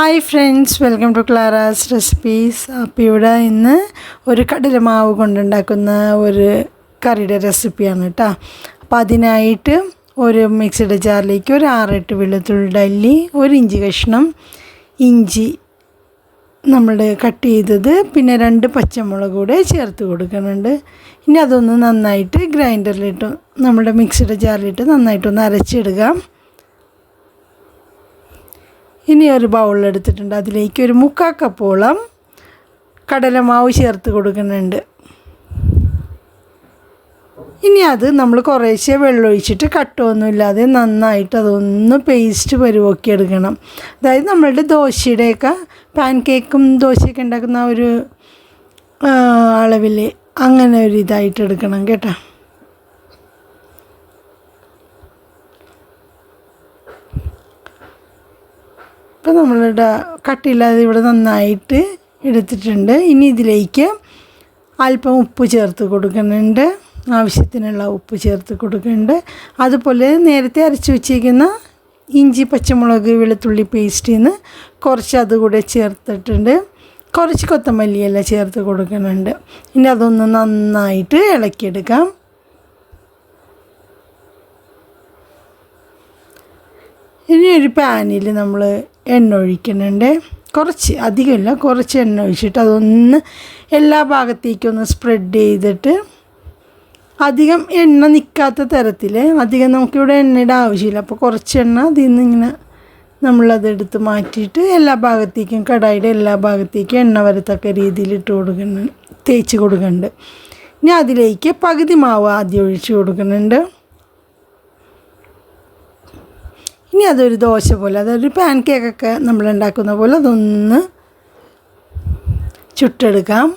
Hi friends welcome to Clara's recipes അപ്പോൾ ഇവിടെ ഇന്ന് ഒരു കടലമാവ് കൊണ്ടുണ്ടാക്കുന്ന ഒരു കറിയുടെ റെസിപ്പിയാണ് കേട്ടോ അപ്പോൾ അതിനായിട്ട് ഒരു മിക്സിയുടെ ജാറിലേക്ക് ഒരു ആറെട്ട് വെളുത്തുള്ളിയുടെ അല്ലി ഒരു ഇഞ്ചി കഷ്ണം ഇഞ്ചി നമ്മൾ കട്ട് ചെയ്തത്. പിന്നെ രണ്ട് പച്ചമുളക് കൂടെ ചേർത്ത് കൊടുക്കുന്നുണ്ട്. ഇനി അതൊന്ന് നന്നായിട്ട് ഗ്രൈൻഡറിലിട്ട് നമ്മുടെ മിക്സിയുടെ ജാറിലിട്ട് നന്നായിട്ടൊന്ന് അരച്ചിടുക. ഇനി ഒരു ബൗൾ എടുത്തിട്ടുണ്ട്. അതിലേക്ക് ഒരു മുക്കാൽ കപ്പോളം കടലമാവ് ചേർത്ത് കൊടുക്കുന്നുണ്ട്. ഇനി അത് നമ്മൾ കുറേശ്ശെ വെള്ളമൊഴിച്ചിട്ട് കട്ടൊന്നുമില്ലാതെ നന്നായിട്ട് അതൊന്ന് പേസ്റ്റ് പരുവക്കി എടുക്കണം. അതായത് നമ്മളുടെ ദോശയുടെയൊക്കെ പാൻ കേക്കും ദോശയൊക്കെ ഉണ്ടാക്കുന്ന ഒരു അളവിൽ അങ്ങനെ ഒരു ഇതായിട്ട് എടുക്കണം കേട്ടോ. ഇപ്പം നമ്മളുടെ കട്ടിയില്ലാതെ ഇവിടെ നന്നായിട്ട് എടുത്തിട്ടുണ്ട്. ഇനി ഇതിലേക്ക് അല്പം ഉപ്പ് ചേർത്ത് കൊടുക്കുന്നുണ്ട്. ആവശ്യത്തിനുള്ള ഉപ്പ് ചേർത്ത് കൊടുക്കുന്നുണ്ട്. അതുപോലെ നേരത്തെ അരച്ച് വെച്ചിരിക്കുന്ന ഇഞ്ചി പച്ചമുളക് വെളുത്തുള്ളി പേസ്റ്റിൽ നിന്ന് കുറച്ച് അതുകൂടെ ചേർത്തിട്ടുണ്ട്. കുറച്ച് കൊത്തമല്ലിയെല്ലാം ചേർത്ത് കൊടുക്കുന്നുണ്ട്. ഇനി അതൊന്ന് നന്നായിട്ട് ഇളക്കിയെടുക്കാം. ഇനി ഒരു പാനിൽ നമ്മൾ എണ്ണ ഒഴിക്കുന്നുണ്ട്. കുറച്ച് അധികമില്ല കുറച്ച് എണ്ണ ഒഴിച്ചിട്ട് അതൊന്ന് എല്ലാ ഭാഗത്തേക്കും ഒന്ന് സ്പ്രെഡ് ചെയ്തിട്ട് അധികം എണ്ണ നിൽക്കാത്ത തരത്തിൽ അധികം നമുക്കിവിടെ എണ്ണയുടെ ആവശ്യമില്ല. അപ്പോൾ കുറച്ച് എണ്ണ അതിൽ നിന്ന് ഇങ്ങനെ നമ്മളത് എടുത്ത് മാറ്റിയിട്ട് എല്ലാ ഭാഗത്തേക്കും കടായിയുടെ എല്ലാ ഭാഗത്തേക്കും എണ്ണ വരത്തക്ക രീതിയിൽ ഇട്ട് കൊടുക്കുന്നുണ്ട് തേച്ച് കൊടുക്കുന്നുണ്ട്. ഇനി അതിലേക്ക് പകുതി മാവ് ആദ്യം ഒഴിച്ച് കൊടുക്കുന്നുണ്ട്. ഇനി അതൊരു ദോശ പോലെ അതൊരു പാൻ കേക്കൊക്കെ നമ്മൾ ഉണ്ടാക്കുന്ന പോലെ അതൊന്ന് ചുട്ടെടുക്കാം.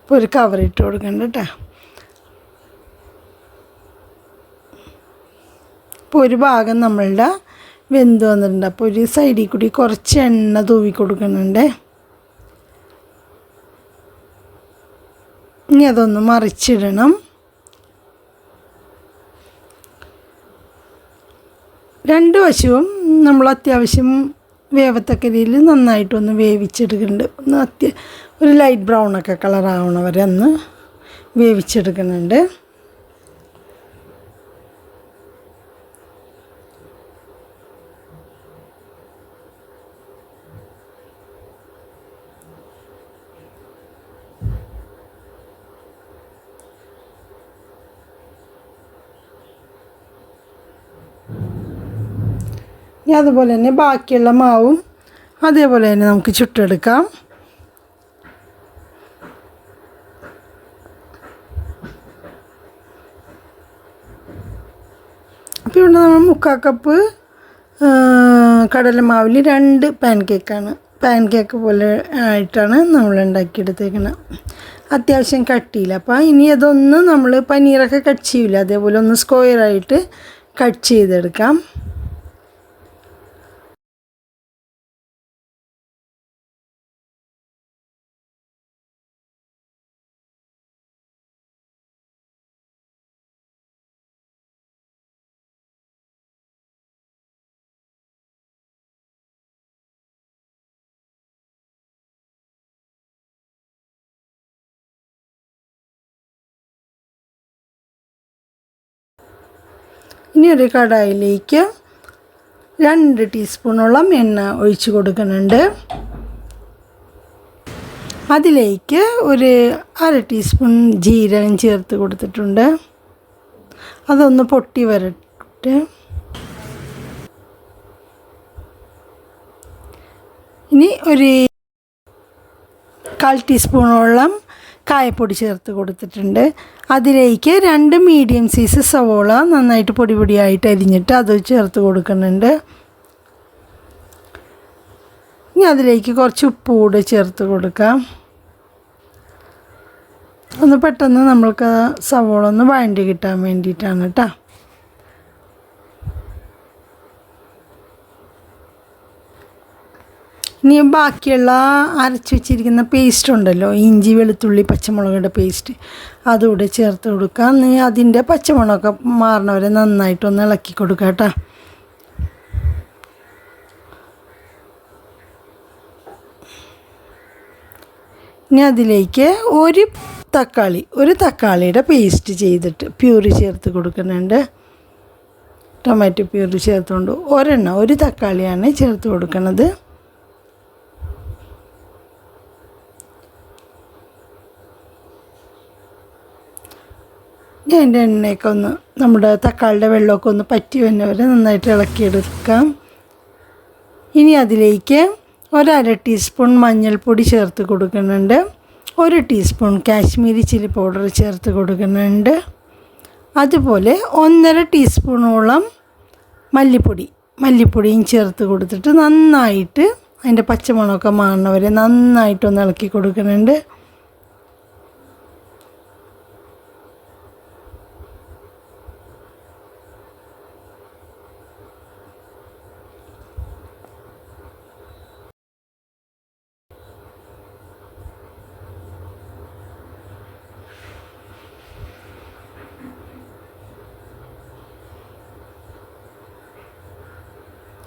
ഇപ്പോൾ ഒരു കവർ ഇട്ട് കൊടുക്കണ്ട കേട്ടോ ഇപ്പോൾ ഒരു ഭാഗം നമ്മളുടെ വെന്ത് വന്നിട്ടുണ്ട്. അപ്പോൾ ഒരു സൈഡിൽ കൂടി കുറച്ച് എണ്ണ തൂവി കൊടുക്കുന്നുണ്ട്. ഇനി അതൊന്ന് മറിച്ചിടണം. രണ്ട് വശവും നമ്മൾ അത്യാവശ്യം വേവത്തക്ക രീതിയിൽ നന്നായിട്ടൊന്ന് വേവിച്ചെടുക്കുന്നുണ്ട്. ഒന്ന് അത്യ ഒരു ലൈറ്റ് ബ്രൗണൊക്കെ കളറാവണ വരെ ഒന്ന് വേവിച്ചെടുക്കുന്നുണ്ട്. ഇനി അതുപോലെ തന്നെ ബാക്കിയുള്ള മാവും അതേപോലെ തന്നെ നമുക്ക് ചുട്ടെടുക്കാം. അപ്പോൾ ഇവിടെ നമ്മൾ മുക്കാൽ കപ്പ് കടലമാവിൽ രണ്ട് പാൻ കേക്കാണ് പാൻ കേക്ക് പോലെ ആയിട്ടാണ് നമ്മൾ ഉണ്ടാക്കിയെടുത്തേക്കുന്നത് അത്യാവശ്യം കട്ടിയില്ല. അപ്പോൾ ഇനി അതൊന്ന് നമ്മൾ പനീറൊക്കെ കട്ട് ചെയ്യില്ല അതേപോലെ ഒന്ന് സ്ക്വയറായിട്ട് കട്ട് ചെയ്തെടുക്കാം. ഇനി ഒരു കടായിലേക്ക് രണ്ട് ടീസ്പൂണോളം എണ്ണ ഒഴിച്ച് കൊടുക്കുന്നുണ്ട്. അതിലേക്ക് ഒരു അര ടീസ്പൂൺ ജീരകം ചേർത്ത് കൊടുത്തിട്ടുണ്ട്. അതൊന്ന് പൊട്ടി വരട്ടെ. ഇനി ഒരു കാൽ ടീസ്പൂണോളം കായപ്പൊടി ചേർത്ത് കൊടുത്തിട്ടുണ്ട്. അതിലേക്ക് രണ്ട് മീഡിയം സൈസ് സവോള നന്നായിട്ട് പൊടി പൊടിയായിട്ട് അരിഞ്ഞിട്ട് അത് ചേർത്ത് കൊടുക്കുന്നുണ്ട്. ഇനി അതിലേക്ക് കുറച്ച് ഉപ്പ് കൂടെ ചേർത്ത് കൊടുക്കാം. ഒന്ന് പെട്ടെന്ന് നമ്മൾക്ക് സവോള ഒന്ന് വഴണ്ടി കിട്ടാൻ വേണ്ടിയിട്ടാണ് കേട്ടോ ഇനി ബാക്കിയുള്ള അരച്ച് വെച്ചിരിക്കുന്ന പേസ്റ്റ് ഉണ്ടല്ലോ ഇഞ്ചി വെളുത്തുള്ളി പച്ചമുളകിന്റെ പേസ്റ്റ് അതുകൂടെ ചേർത്ത് കൊടുക്കാം നീ അതിന്റെ പച്ചമുളകൊക്കെ മാറണവരെ നന്നായിട്ടൊന്ന് ഇളക്കി കൊടുക്കുക കേട്ടോ. ഇനി അതിലേക്ക് ഒരു തക്കാളി ഒരു തക്കാളിയുടെ പേസ്റ്റ് ചെയ്തിട്ട് പ്യൂറി ചേർത്ത് കൊടുക്കുന്നുണ്ട്. ടൊമാറ്റോ പ്യൂറി ചേർത്തുകൊണ്ട് ഒരെണ്ണം ഒരു തക്കാളിയാണ് ചേർത്ത് കൊടുക്കുന്നത്. എന്റെ എണ്ണയൊക്കെ ഒന്ന് നമ്മുടെ തക്കാളിയുടെ വെള്ളമൊക്കെ ഒന്ന് പറ്റി വന്നവരെ നന്നായിട്ട് ഇളക്കിയെടുക്കാം. ഇനി അതിലേക്ക് ഒരര ടീസ്പൂൺ മഞ്ഞൾപ്പൊടി ചേർത്ത് കൊടുക്കുന്നുണ്ട്. ഒരു ടീസ്പൂൺ കാശ്മീരി ചില്ലി പൗഡർ ചേർത്ത് കൊടുക്കുന്നുണ്ട്. അതുപോലെ ഒന്നര ടീസ്പൂണോളം മല്ലിപ്പൊടി മല്ലിപ്പൊടിയും ചേർത്ത് കൊടുത്തിട്ട് നന്നായിട്ട് അതിന്റെ പച്ചമുളകൊക്കെ മാറുന്നവരെ നന്നായിട്ടൊന്ന് ഇളക്കി കൊടുക്കുന്നുണ്ട്.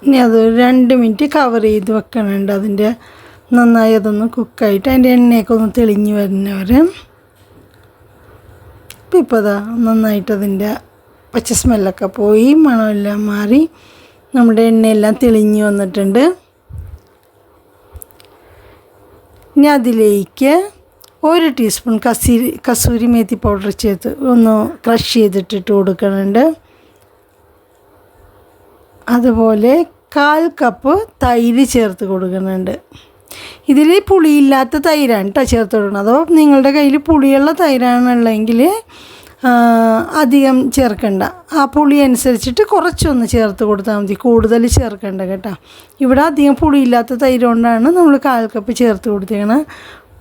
ഇനി അത് രണ്ട് മിനിറ്റ് കവർ ചെയ്ത് വെക്കണുണ്ട്. അതിന്റെ നന്നായി അതൊന്ന് കുക്കായിട്ട് അതിന്റെ എണ്ണയൊക്കെ ഒന്ന് തെളിഞ്ഞ് വരുന്നവർ ഇപ്പം ഇപ്പോൾ അതാ നന്നായിട്ട് അതിന്റെ പച്ച സ്മെല്ലൊക്കെ പോയി. മണമെല്ലാം മാറി. നമ്മുടെ എണ്ണയെല്ലാം തെളിഞ്ഞ് വന്നിട്ടുണ്ട്. ഇനി അതിലേക്ക് ഒരു ടീസ്പൂൺ കസൂരി കസൂരി മേത്തി പൗഡർ ചേർത്ത് ഒന്ന് ക്രഷ് ചെയ്തിട്ടിട്ട് കൊടുക്കുന്നുണ്ട് അതുപോലെ കാൽ കപ്പ് തൈര് ചേർത്ത് കൊടുക്കുന്നുണ്ട്. ഇതിൽ പുളിയില്ലാത്ത തൈരാണ് കേട്ടോ ചേർത്ത് കൊടുക്കുന്നത് അതോ നിങ്ങളുടെ കയ്യിൽ പുളിയുള്ള തൈരാണുള്ളതെങ്കിൽ അധികം ചേർക്കണ്ട. ആ പുളി അനുസരിച്ചിട്ട് കുറച്ചൊന്ന് ചേർത്ത് കൊടുത്താൽ മതി. കൂടുതൽ ചേർക്കണ്ട കേട്ടോ. ഇവിടെ അധികം പുളിയില്ലാത്ത തൈര് കൊണ്ടാണ് നമ്മൾ കാൽ കപ്പ് ചേർത്ത് കൊടുത്തേക്കണത്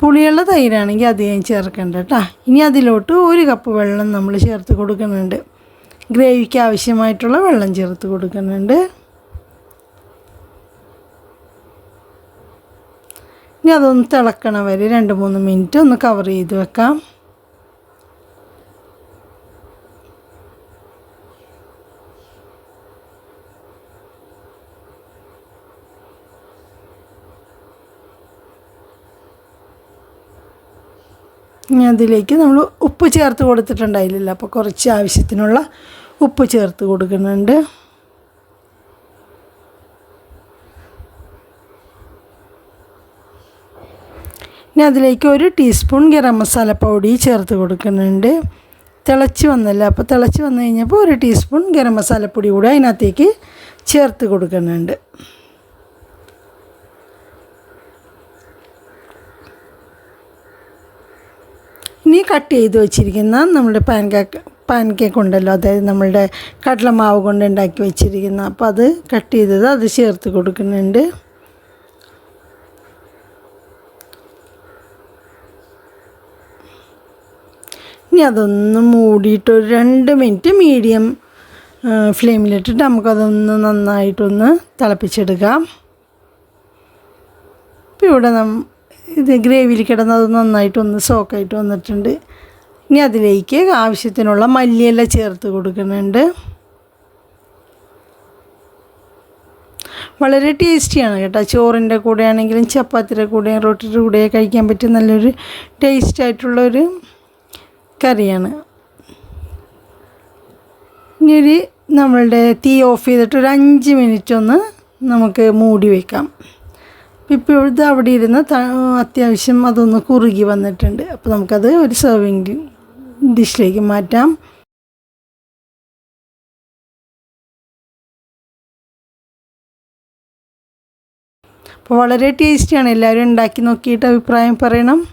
പുളിയുള്ള തൈരാണെങ്കിൽ അധികം ചേർക്കണ്ട കേട്ടോ ഇനി അതിലോട്ട് ഒരു കപ്പ് വെള്ളം നമ്മൾ ചേർത്ത് കൊടുക്കുന്നുണ്ട്. ഗ്രേവിക്ക് ആവശ്യമായിട്ടുള്ള വെള്ളം ചേർത്ത് കൊടുക്കുന്നുണ്ട്. ഇനി അതൊന്ന് തിളക്കണ വരെ രണ്ട് മൂന്ന് മിനിറ്റ് ഒന്ന് കവർ ചെയ്ത് വെക്കാം. ഇനി അതിലേക്ക് നമ്മൾ ഉപ്പ് ചേർത്ത് കൊടുത്തിട്ടുണ്ടായില്ലല്ലോ അപ്പോൾ കുറച്ച് ആവശ്യത്തിനുള്ള ഉപ്പ് ചേർത്ത് കൊടുക്കുന്നുണ്ട്. ഇനി അതിലേക്ക് ഒരു ടീസ്പൂൺ ഗരം മസാല പൗഡി ചേർത്ത് കൊടുക്കുന്നുണ്ട്. തിളച്ച് വന്നല്ലോ? അപ്പോൾ തിളച്ച് വന്നു കഴിഞ്ഞപ്പോൾ ഒരു ടീസ്പൂൺ ഗരം മസാലപ്പൊടി കൂടെ അതിനകത്തേക്ക് ചേർത്ത് കൊടുക്കുന്നുണ്ട്. ഇനി കട്ട് ചെയ്ത് വച്ചിരിക്കുന്ന നമ്മുടെ പാൻ കേക്ക് പാൻ കേക്ക് ഉണ്ടല്ലോ അതായത് നമ്മളുടെ കടലമാവ് കൊണ്ട് ഉണ്ടാക്കി വെച്ചിരിക്കുന്ന. അപ്പോൾ അത് കട്ട് ചെയ്തത് അത് ചേർത്ത് കൊടുക്കുന്നുണ്ട്. ഇനി അതൊന്ന് മൂടിയിട്ട് ഒരു രണ്ട് മിനിറ്റ് മീഡിയം ഫ്ലെയിമിലിട്ടിട്ട് നമുക്കതൊന്ന് നന്നായിട്ടൊന്ന് തിളപ്പിച്ചെടുക്കാം. ഇപ്പോൾ ഇവിടെ നം ഇത് ഗ്രേവിയിൽ കിടന്നത് നന്നായിട്ടൊന്ന് സോക്കായിട്ട് വന്നിട്ടുണ്ട്. ഇനി അതിലേക്ക് ആവശ്യത്തിനുള്ള മല്ലിയില ചേർത്ത് കൊടുക്കുന്നുണ്ട്. വളരെ ടേസ്റ്റിയാണ് കേട്ടോ. ചോറിന്റെ കൂടെ ആണെങ്കിലും ചപ്പാത്തിയുടെ കൂടെ റൊട്ടിയുടെ കൂടെ കഴിക്കാൻ പറ്റിയ നല്ലൊരു ടേസ്റ്റ് ആയിട്ടുള്ളൊരു കറിയാണ്. ഇനി ഒരു നമ്മളുടെ തീ ഓഫ് ചെയ്തിട്ട് ഒരു അഞ്ച് മിനിറ്റ് ഒന്ന് നമുക്ക് മൂടി വയ്ക്കാം ഇപ്പോൾ ഇത് അവിടെ ഇരുന്ന് അത്യാവശ്യം അതൊന്ന് കുറുകി വന്നിട്ടുണ്ട്. അപ്പോൾ നമുക്കത് ഒരു സെർവിങ് ഡിഷിലേക്ക് മാറ്റാം. അപ്പോൾ വളരെ ടേസ്റ്റിയാണ്. എല്ലാവരും ഉണ്ടാക്കി നോക്കിയിട്ട് അഭിപ്രായം പറയണം.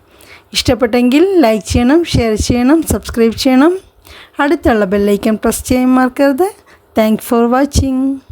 ഇഷ്ടപ്പെട്ടെങ്കിൽ ലൈക്ക് ചെയ്യണം ഷെയർ ചെയ്യണം സബ്സ്ക്രൈബ് ചെയ്യണം. അടുത്തുള്ള ബെല്ലൈക്കൺ പ്രസ് ചെയ്യാൻ മറക്കരുത്. Thank for watching.